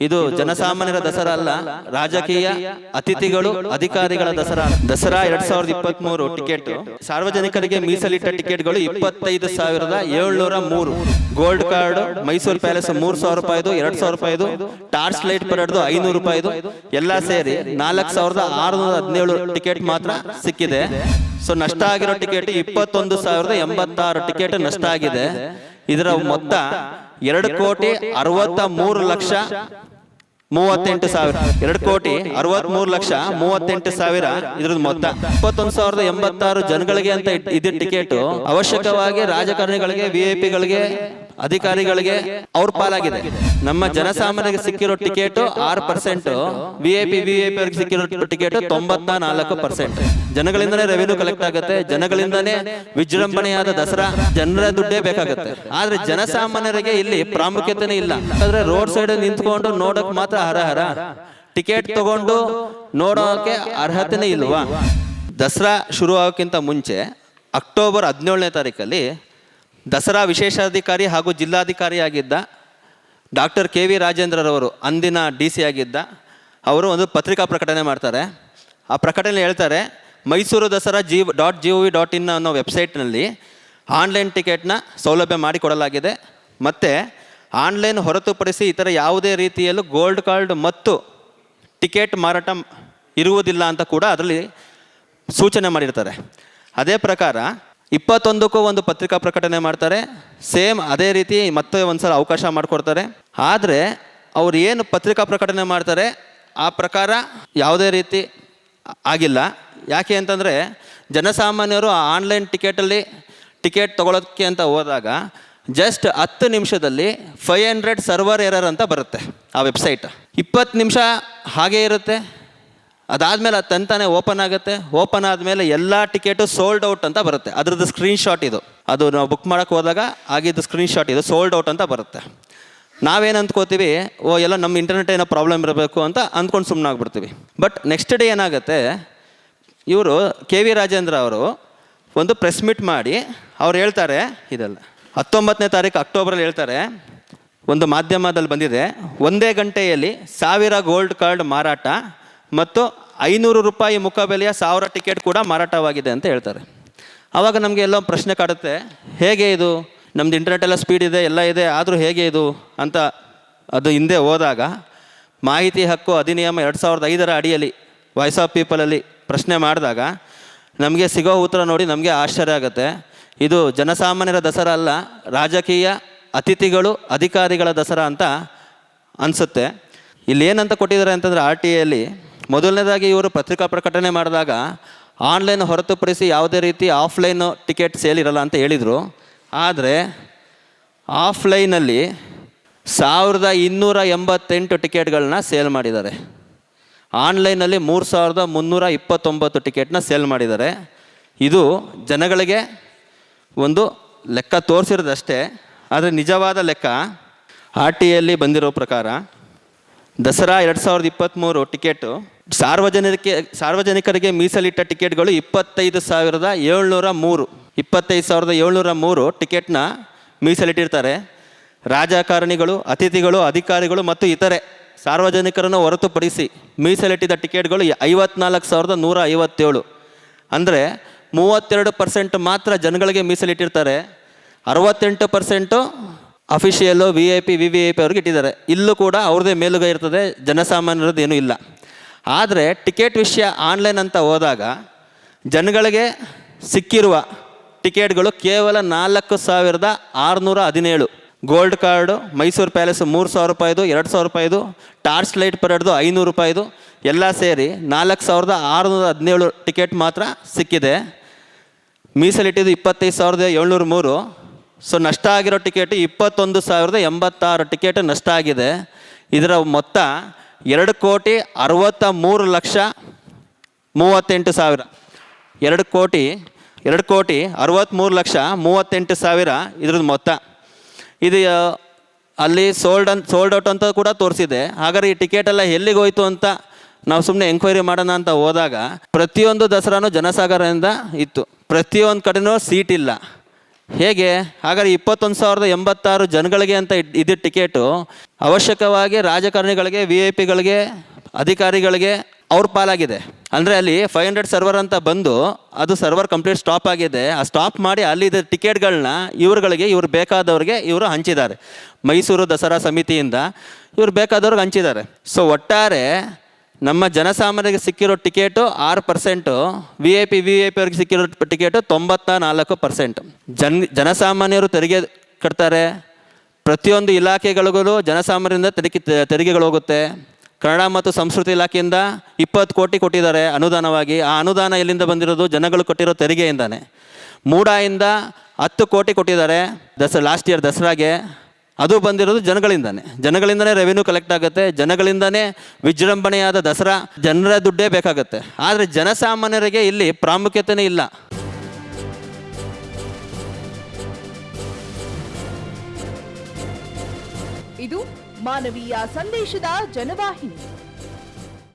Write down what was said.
ಇದು ಜನಸಾಮಾನ್ಯರ ದಸರಾ ಅಲ್ಲ. ರಾಜಕೀಯ ಅತಿಥಿಗಳು ಅಧಿಕಾರಿಗಳ ದಸರಾ ದಸರಾ. ಎರಡ್ ಸಾವಿರದ ಇಪ್ಪತ್ತ್ ಮೂರು ಟಿಕೆಟ್. ಸಾರ್ವಜನಿಕರಿಗೆ ಮೀಸಲಿಟ್ಟ ಟಿಕೆಟ್ಗಳು ಇಪ್ಪತ್ತೈದು ಸಾವಿರದ ಏಳ್ನೂರ ಮೂರು. ಗೋಲ್ಡ್ ಕಾರ್ಡ್ ಮೈಸೂರು ಪ್ಯಾಲೇಸ್ ಮೂರ್ ಸಾವಿರ ರೂಪಾಯಿದು ಎರಡ್ ಸಾವಿರ ರೂಪಾಯಿದು ಟಾರ್ಚ್ ಲೈಟ್ ಪರಡ್ದು ಐನೂರು ರೂಪಾಯಿದು. ಎಲ್ಲ ಸೇರಿ ನಾಲ್ಕು ಸಾವಿರದ ಆರುನೂರ ಹದಿನೇಳು ಟಿಕೆಟ್ ಮಾತ್ರ ಸಿಕ್ಕಿದೆ. ಸೊ ನಷ್ಟ ಆಗಿರೋ ಟಿಕೆಟ್ ಇಪ್ಪತ್ತೊಂದು ಸಾವಿರದ ಎಂಬತ್ತಾರು ಟಿಕೆಟ್ ನಷ್ಟ ಆಗಿದೆ. ಇದರ ಮೊತ್ತ ಎರಡು ಕೋಟಿ ಅರವತ್ತ ಮೂರು ಲಕ್ಷ ಮೂವತ್ತೆಂಟು ಸಾವಿರ. ಎರಡು ಕೋಟಿ ಅರವತ್ತ್ ಮೂರು ಲಕ್ಷ ಮೂವತ್ತೆಂಟು ಸಾವಿರ. ಇದ್ರದ್ದು ಮೊತ್ತ ಇಪ್ಪತ್ತೊಂದು ಸಾವಿರದ ಎಂಬತ್ತಾರು ಜನಗಳಿಗೆ ಅಂತ ಇದೆ ಟಿಕೆಟ್. ಅವಶ್ಯಕವಾಗಿ ರಾಜಕಾರಣಿಗಳಿಗೆ ವಿಐಪಿಗಳಿಗೆ ಅಧಿಕಾರಿಗಳಿಗೆ ಅವ್ರ ಪಾಲಾಗಿದೆ. ನಮ್ಮ ಜನಸಾಮಾನ್ಯರಿಗೆ ಸಿಕ್ಕಿರೋ ಟಿಕೆಟ್ ಆರು percent V I P V I P ಅವ್ರಿಗೆ ಸಿಕ್ಕಿರೋ ಟಿಕೆಟ್ ತೊಂಬತ್ತ ನಾಲ್ಕು ಪರ್ಸೆಂಟ್ ಜನಗಳಿಂದನೇ ರೆವೆನ್ಯೂ ಕಲೆಕ್ಟ್ ಆಗುತ್ತೆ ಜನಗಳಿಂದನೇ ವಿಜೃಂಭಣೆಯಾದ ದಸರಾ ಜನರ ದುಡ್ಡೇ ಬೇಕಾಗುತ್ತೆ. ಆದ್ರೆ ಜನಸಾಮಾನ್ಯರಿಗೆ ಇಲ್ಲಿ ಪ್ರಾಮುಖ್ಯತೆನೇ ಇಲ್ಲ. ಆದ್ರೆ ರೋಡ್ ಸೈಡ್ ನಿಂತ್ಕೊಂಡು ನೋಡಕ್ ಮಾತ್ರ ಹರಹರ. ಹರ ಟಿಕೆಟ್ ತಗೊಂಡು ನೋಡೋಕೆ ಅರ್ಹತೆನೇ ಇಲ್ವಾ? ದಸರಾ ಶುರು ಆಗೋಕ್ಕಿಂತ ಮುಂಚೆ ಅಕ್ಟೋಬರ್ ಹದಿನೇಳನೇ ತಾರೀಕಲ್ಲಿ ದಸರಾ ವಿಶೇಷಾಧಿಕಾರಿ ಹಾಗೂ ಜಿಲ್ಲಾಧಿಕಾರಿಯಾಗಿದ್ದ ಡಾಕ್ಟರ್ ಕೆ ವಿ ರಾಜೇಂದ್ರರವರು, ಅಂದಿನ ಡಿ ಸಿ ಆಗಿದ್ದ, ಅವರು ಒಂದು ಪತ್ರಿಕಾ ಪ್ರಕಟಣೆ ಮಾಡ್ತಾರೆ. ಆ ಪ್ರಕಟಣೆ ಹೇಳ್ತಾರೆ, Mysuru Dasara G dot G O V dot in ಅನ್ನೋ ವೆಬ್ಸೈಟ್ನಲ್ಲಿ ಆನ್ಲೈನ್ ಟಿಕೆಟ್ನ ಸೌಲಭ್ಯ ಮಾಡಿಕೊಡಲಾಗಿದೆ. ಮತ್ತು ಆನ್ಲೈನ್ ಹೊರತುಪಡಿಸಿ ಇತರ ಯಾವುದೇ ರೀತಿಯಲ್ಲೂ ಗೋಲ್ಡ್ ಕಾರ್ಡ್ ಮತ್ತು ಟಿಕೆಟ್ ಮಾರಾಟ ಇರುವುದಿಲ್ಲ ಅಂತ ಕೂಡ ಅದರಲ್ಲಿ ಸೂಚನೆ ಮಾಡಿರ್ತಾರೆ. ಅದೇ ಪ್ರಕಾರ ಇಪ್ಪತ್ತೊಂದಕ್ಕೂ ಒಂದು ಪತ್ರಿಕಾ ಪ್ರಕಟಣೆ ಮಾಡ್ತಾರೆ. ಸೇಮ್ ಅದೇ ರೀತಿ ಮತ್ತೆ ಒಂದ್ಸಲ ಅವಕಾಶ ಮಾಡಿಕೊಡ್ತಾರೆ. ಆದರೆ ಅವ್ರು ಏನು ಪತ್ರಿಕಾ ಪ್ರಕಟಣೆ ಮಾಡ್ತಾರೆ, ಆ ಪ್ರಕಾರ ಯಾವುದೇ ರೀತಿ ಆಗಿಲ್ಲ. ಯಾಕೆ ಅಂತಂದರೆ ಜನಸಾಮಾನ್ಯರು ಆ ಆನ್ಲೈನ್ ಟಿಕೆಟಲ್ಲಿ ಟಿಕೆಟ್ ತೊಗೊಳೋಕ್ಕೆ ಅಂತ ಹೋದಾಗ ಜಸ್ಟ್ ಹತ್ತು ನಿಮಿಷದಲ್ಲಿ ಫೈವ್ ಹಂಡ್ರೆಡ್ ಸರ್ವರ್ ಎರರ್ ಅಂತ ಬರುತ್ತೆ ಆ ವೆಬ್ಸೈಟ್. ಇಪ್ಪತ್ತು ನಿಮಿಷ ಹಾಗೇ ಇರುತ್ತೆ. ಅದಾದಮೇಲೆ ಅದು ತಂತಾನೆ ಓಪನ್ ಆಗುತ್ತೆ. ಓಪನ್ ಆದಮೇಲೆ ಎಲ್ಲ ಟಿಕೆಟು ಸೋಲ್ಡ್ ಔಟ್ ಅಂತ ಬರುತ್ತೆ. ಅದ್ರದ್ದು ಸ್ಕ್ರೀನ್ ಶಾಟ್ ಇದು. ಅದು ನಾವು ಬುಕ್ ಮಾಡೋಕ್ಕೆ ಹೋದಾಗ ಆಗಿದ್ದು ಸ್ಕ್ರೀನ್ ಶಾಟ್ ಇದು ಸೋಲ್ಡ್ ಔಟ್ ಅಂತ ಬರುತ್ತೆ. ನಾವೇನು ಅಂದ್ಕೋತೀವಿ ಓ, ಎಲ್ಲ ನಮ್ಮ ಇಂಟರ್ನೆಟ್ ಏನೋ ಪ್ರಾಬ್ಲಮ್ ಇರಬೇಕು ಅಂತ ಅಂದ್ಕೊಂಡು ಸುಮ್ಮನೆ ಆಗ್ಬಿಡ್ತೀವಿ. ಬಟ್ ನೆಕ್ಸ್ಟ್ ಡೇ ಏನಾಗುತ್ತೆ, ಇವರು ಕೆ ವಿ ರಾಜೇಂದ್ರ ಅವರು ಒಂದು ಪ್ರೆಸ್ ಮೀಟ್ ಮಾಡಿ, ಅವ್ರು ಹೇಳ್ತಾರೆ, ಇದೆಲ್ಲ. ಹತ್ತೊಂಬತ್ತನೇ ತಾರೀಕು ಅಕ್ಟೋಬರಲ್ಲಿ ಹೇಳ್ತಾರೆ, ಒಂದು ಮಾಧ್ಯಮದಲ್ಲಿ ಬಂದಿದೆ, ಒಂದೇ ಗಂಟೆಯಲ್ಲಿ ಸಾವಿರ ಗೋಲ್ಡ್ ಕಾರ್ಡ್ ಮಾರಾಟ ಮತ್ತು ಐನೂರು ರೂಪಾಯಿ ಮುಖಬೆಲೆಯ ಸಾವಿರ ಟಿಕೆಟ್ ಕೂಡ ಮಾರಾಟವಾಗಿದೆ ಅಂತ ಹೇಳ್ತಾರೆ. ಆವಾಗ ನಮಗೆ ಎಲ್ಲ ಪ್ರಶ್ನೆ ಕಾಡುತ್ತೆ, ಹೇಗೆ ಇದು? ನಮ್ದು ಇಂಟರ್ನೆಟ್ ಎಲ್ಲ ಸ್ಪೀಡ್ ಇದೆ, ಎಲ್ಲ ಇದೆ, ಆದರೂ ಹೇಗೆ ಇದು? ಅಂತ ಅದು ಹಿಂದೆ ಹೋದಾಗ, ಮಾಹಿತಿ ಹಕ್ಕು ಅಧಿನಿಯಮ ಎರಡು ಸಾವಿರದ ಐದರ ಅಡಿಯಲ್ಲಿ ವಾಯ್ಸ್ ಆಫ್ ಪೀಪಲಲ್ಲಿ ಪ್ರಶ್ನೆ ಮಾಡಿದಾಗ, ನಮಗೆ ಸಿಗೋ ಉತ್ತರ ನೋಡಿ ನಮಗೆ ಆಶ್ಚರ್ಯ ಆಗುತ್ತೆ. ಇದು ಜನಸಾಮಾನ್ಯರ ದಸರಾ ಅಲ್ಲ, ರಾಜಕೀಯ ಅತಿಥಿಗಳು, ಅಧಿಕಾರಿಗಳ ದಸರಾ ಅಂತ ಅನಿಸುತ್ತೆ. ಇಲ್ಲಿ ಏನಂತ ಕೊಟ್ಟಿದ್ದಾರೆ ಅಂತಂದರೆ ಆರ್ ಟಿ ಎಲ್ಲಿ ಮೊದಲನೇದಾಗಿ ಇವರು ಪತ್ರಿಕಾ ಪ್ರಕಟಣೆ ಮಾಡಿದಾಗ ಆನ್ಲೈನ್ ಹೊರತುಪಡಿಸಿ ಯಾವುದೇ ರೀತಿ ಆಫ್ಲೈನ್ ಟಿಕೆಟ್ ಸೇಲ್ ಇರಲ್ಲ ಅಂತ ಹೇಳಿದರು. ಆದರೆ ಆಫ್ಲೈನಲ್ಲಿ ಸಾವಿರದ ಇನ್ನೂರ ಎಂಬತ್ತೆಂಟು ಟಿಕೆಟ್ಗಳನ್ನ ಸೇಲ್ ಮಾಡಿದ್ದಾರೆ. ಆನ್ಲೈನಲ್ಲಿ ಮೂರು ಸಾವಿರದ ಮುನ್ನೂರ ಇಪ್ಪತ್ತೊಂಬತ್ತು ಟಿಕೆಟ್ನ ಸೇಲ್ ಮಾಡಿದ್ದಾರೆ. ಇದು ಜನಗಳಿಗೆ ಒಂದು ಲೆಕ್ಕ ತೋರಿಸಿರೋದಷ್ಟೇ, ಆದರೆ ನಿಜವಾದ ಲೆಕ್ಕ ಆರ್ ಟಿ ಎಲ್ಲಿ ಬಂದಿರೋ ಪ್ರಕಾರ ದಸರಾ ಎರಡು ಸಾವಿರದ ಇಪ್ಪತ್ತ್ಮೂರು ಟಿಕೆಟು. ಸಾರ್ವಜನಿಕರಿಗೆ ಸಾರ್ವಜನಿಕರಿಗೆ ಮೀಸಲಿಟ್ಟ ಟಿಕೆಟ್ಗಳು ಇಪ್ಪತ್ತೈದು ಸಾವಿರದ ಏಳ್ನೂರ ಮೂರು. ಇಪ್ಪತ್ತೈದು ಸಾವಿರದ ಏಳ್ನೂರ ಮೂರು ಟಿಕೆಟ್ನ ಮೀಸಲಿಟ್ಟಿರ್ತಾರೆ. ರಾಜಕಾರಣಿಗಳು, ಅತಿಥಿಗಳು, ಅಧಿಕಾರಿಗಳು ಮತ್ತು ಇತರೆ ಸಾರ್ವಜನಿಕರನ್ನು ಹೊರತುಪಡಿಸಿ ಮೀಸಲಿಟ್ಟಿದ್ದ ಟಿಕೆಟ್ಗಳು ಐವತ್ನಾಲ್ಕು ಸಾವಿರದ ನೂರ ಐವತ್ತೇಳು. ಅಂದರೆ ಮೂವತ್ತೆರಡು ಪರ್ಸೆಂಟ್ ಮಾತ್ರ ಜನಗಳಿಗೆ ಮೀಸಲಿಟ್ಟಿರ್ತಾರೆ. ಅರವತ್ತೆಂಟು percent official V I P V V I P ಅವ್ರಿಗೆ ಇಟ್ಟಿದ್ದಾರೆ. ಇಲ್ಲೂ ಕೂಡ ಅವ್ರದೇ ಮೇಲುಗೈ ಇರ್ತದೆ, ಜನಸಾಮಾನ್ಯರದ್ದು ಏನೂ ಇಲ್ಲ. ಆದರೆ ಟಿಕೆಟ್ ವಿಷಯ ಆನ್ಲೈನ್ ಅಂತ ಹೋದಾಗ ಜನಗಳಿಗೆ ಸಿಕ್ಕಿರುವ ಟಿಕೆಟ್ಗಳು ಕೇವಲ ನಾಲ್ಕು ಸಾವಿರದ ಆರುನೂರ ಹದಿನೇಳು. ಗೋಲ್ಡ್ ಕಾರ್ಡು ಮೈಸೂರು ಪ್ಯಾಲೇಸ್ ಮೂರು ಸಾವಿರ ರೂಪಾಯಿದು, ಎರಡು ಸಾವಿರ ರೂಪಾಯಿದು ಟಾರ್ಚ್ ಲೈಟ್ ಪರೇಡ್ದು ಐನೂರು ರೂಪಾಯಿದು, ಎಲ್ಲ ಸೇರಿ ನಾಲ್ಕು ಸಾವಿರದ ಆರುನೂರ ಹದಿನೇಳು ಟಿಕೆಟ್ ಮಾತ್ರ ಸಿಕ್ಕಿದೆ. ಮೀಸಲಿಟ್ಟಿದ್ದು ಇಪ್ಪತ್ತೈದು ಸಾವಿರದ ಏಳ್ನೂರ ಮೂರು. ಸೊ ನಷ್ಟ ಆಗಿರೋ ಟಿಕೆಟ್ ಇಪ್ಪತ್ತೊಂದು ಸಾವಿರದ ಎಂಬತ್ತಾರು ಟಿಕೆಟ್ ನಷ್ಟ ಆಗಿದೆ. ಇದರ ಮೊತ್ತ ಎರಡು ಕೋಟಿ ಅರವತ್ತ ಮೂರು ಲಕ್ಷ ಮೂವತ್ತೆಂಟು ಸಾವಿರ. ಎರಡು ಕೋಟಿ ಎರಡು ಕೋಟಿ ಅರವತ್ತ್ಮೂರು ಲಕ್ಷ ಮೂವತ್ತೆಂಟು ಸಾವಿರ ಇದ್ರದ್ದು ಮೊತ್ತ. ಇದು ಅಲ್ಲಿ ಸೋಲ್ಡ್ ಅಂತ ಸೋಲ್ಡ್ ಔಟ್ ಅಂತ ಕೂಡ ತೋರಿಸಿದೆ. ಹಾಗಾದ್ರೆ ಈ ಟಿಕೆಟ್ ಎಲ್ಲ ಎಲ್ಲಿಗೆ ಹೋಯ್ತು ಅಂತ ನಾವು ಸುಮ್ಮನೆ ಎಂಕ್ವೈರಿ ಮಾಡೋಣ ಅಂತ ಹೋದಾಗ ಪ್ರತಿಯೊಂದು ದಸರಾನು ಜನಸಾಗರದಿಂದ ಇತ್ತು. ಪ್ರತಿಯೊಂದು ಕಡೆನೂ ಸೀಟ್ ಇಲ್ಲ. ಹೇಗೆ? ಹಾಗಾದ್ರೆ ಇಪ್ಪತ್ತೊಂದು ಸಾವಿರದ ಎಂಬತ್ತಾರು ಜನಗಳಿಗೆ ಅಂತ ಇದ್- ಇದ್ದ ಟಿಕೆಟು, ಅವಶ್ಯಕವಾಗಿ ರಾಜಕಾರಣಿಗಳಿಗೆ ವಿ ಐ ಪಿಗಳಿಗೆ ಅಧಿಕಾರಿಗಳಿಗೆ ಅವ್ರ ಪಾಲಾಗಿದೆ. ಅಂದರೆ ಅಲ್ಲಿ ಫೈವ್ ಹಂಡ್ರೆಡ್ ಸರ್ವರ್ ಅಂತ ಬಂದು ಅದು ಸರ್ವರ್ ಕಂಪ್ಲೀಟ್ ಸ್ಟಾಪ್ ಆಗಿದೆ. ಆ ಸ್ಟಾಪ್ ಮಾಡಿ ಅಲ್ಲಿದ್ದ ಟಿಕೆಟ್ಗಳನ್ನ ಇವ್ರುಗಳಿಗೆ, ಇವ್ರು ಬೇಕಾದವ್ರಿಗೆ ಇವರು ಹಂಚಿದ್ದಾರೆ. ಮೈಸೂರು ದಸರಾ ಸಮಿತಿಯಿಂದ ಇವ್ರು ಬೇಕಾದವ್ರಿಗೆ ಹಂಚಿದ್ದಾರೆ. ಸೊ ಒಟ್ಟಾರೆ ನಮ್ಮ ಜನಸಾಮಾನ್ಯರಿಗೆ ಸಿಕ್ಕಿರೋ ಟಿಕೆಟು ಆರು percent V I P V I P ಅವ್ರಿಗೆ ಸಿಕ್ಕಿರೋ ಟಿಕೆಟು ತೊಂಬತ್ತ ನಾಲ್ಕು ಪರ್ಸೆಂಟ್. ಜನ್, ಜನಸಾಮಾನ್ಯರು ತೆರಿಗೆ ಕಟ್ತಾರೆ. ಪ್ರತಿಯೊಂದು ಇಲಾಖೆಗಳಿಗೂ ಜನಸಾಮಾನ್ಯರಿಂದ ತೆರಿಗೆ, ತೆರಿಗೆಗಳು ಹೋಗುತ್ತೆ. ಕನ್ನಡ ಮತ್ತು ಸಂಸ್ಕೃತಿ ಇಲಾಖೆಯಿಂದ ಇಪ್ಪತ್ತು ಕೋಟಿ ಕೊಟ್ಟಿದ್ದಾರೆ ಅನುದಾನವಾಗಿ. ಆ ಅನುದಾನ ಎಲ್ಲಿಂದ ಬಂದಿರೋದು? ಜನಗಳು ಕೊಟ್ಟಿರೋ ತೆರಿಗೆಯಿಂದಾನೆ. ಮೂಡಾಯಿಂದ ಹತ್ತು ಕೋಟಿ ಕೊಟ್ಟಿದ್ದಾರೆ ದಸರಾ ಲಾಸ್ಟ್ ಇಯರ್ ದಸರಾಗೆ. ಅದು ಬಂದಿರೋದು ಜನಗಳಿಂದನೇ. ಜನಗಳಿಂದನೇ ರೆವೆನ್ಯೂ ಕಲೆಕ್ಟ್ ಆಗುತ್ತೆ, ಜನಗಳಿಂದನೇ ವಿಜೃಂಭಣೆಯಾದ ದಸರಾ, ಜನರ ದುಡ್ಡೇ ಬೇಕಾಗುತ್ತೆ. ಆದರೆ ಜನಸಾಮಾನ್ಯರಿಗೆ ಇಲ್ಲಿ ಪ್ರಾಮುಖ್ಯತೆನೇ ಇಲ್ಲ. ಇದು ಮಾನವೀಯ ಸಂದೇಶದ ಜನವಾಹಿನಿ.